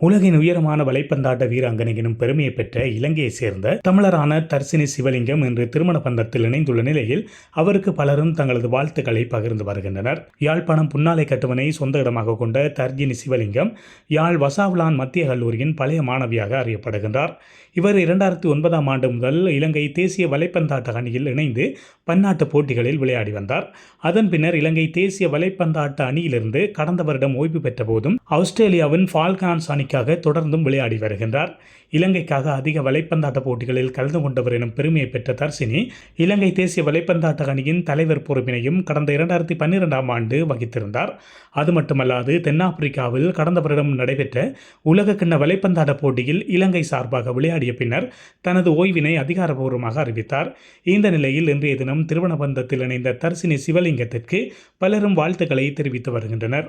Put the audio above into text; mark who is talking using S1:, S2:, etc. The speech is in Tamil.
S1: உலகின் உயரமான வலைப்பந்தாட்ட வீராங்கனை எனும் பெருமையை பெற்ற இலங்கையைச் சேர்ந்த தமிழரான தர்சினி சிவலிங்கம் இன்று திருமண பந்தத்தில் இணைந்துள்ள நிலையில் அவருக்கு பலரும் தங்களது வாழ்த்துக்களை பகிர்ந்து வருகின்றனர். யாழ்ப்பாணம் புன்னாலை கட்டுவனை சொந்த இடமாக கொண்ட தர்ஜினி சிவலிங்கம் யாழ் வசாவ்லான் மத்திய கல்லூரியின் பழைய மாணவியாக அறியப்படுகின்றார். இவர் இரண்டாயிரத்தி ஒன்பதாம் ஆண்டு முதல் இலங்கை தேசிய வலைப்பந்தாட்ட அணியில் இணைந்து பன்னாட்டு போட்டிகளில் விளையாடி வந்தார். அதன் பின்னர் இலங்கை தேசிய வலைப்பந்தாட்ட அணியிலிருந்து கடந்த வருடம் ஓய்வு பெற்ற போதும் ஆஸ்திரேலியாவின் ஃபால்கான்ஸ் அணிக்காக தொடர்ந்தும் விளையாடி வருகின்றார். இலங்கைக்காக அதிக வலைப்பந்தாட்ட போட்டிகளில் கலந்து கொண்டவர் எனும் பெருமையை பெற்ற தர்சினி இலங்கை தேசிய வலைப்பந்தாட்ட அணியின் தலைவர் பொறுப்பினையும் கடந்த இரண்டாயிரத்தி பன்னிரெண்டாம் ஆண்டு வகித்திருந்தார். அது மட்டுமல்லாது தென்னாப்பிரிக்காவில் கடந்த வருடம் நடைபெற்ற உலக கிண்ண வலைப்பந்தாட்ட போட்டியில் இலங்கை சார்பாக விளையாடிய பின்னர் தனது ஓய்வினை அதிகாரபூர்வமாக அறிவித்தார். இந்த நிலையில் இன்றைய தினம் திருவனபந்தத்தில் இணைந்த தர்சினி சிவலிங்கத்திற்கு பலரும் வாழ்த்துக்களை தெரிவித்து வருகின்றனர்.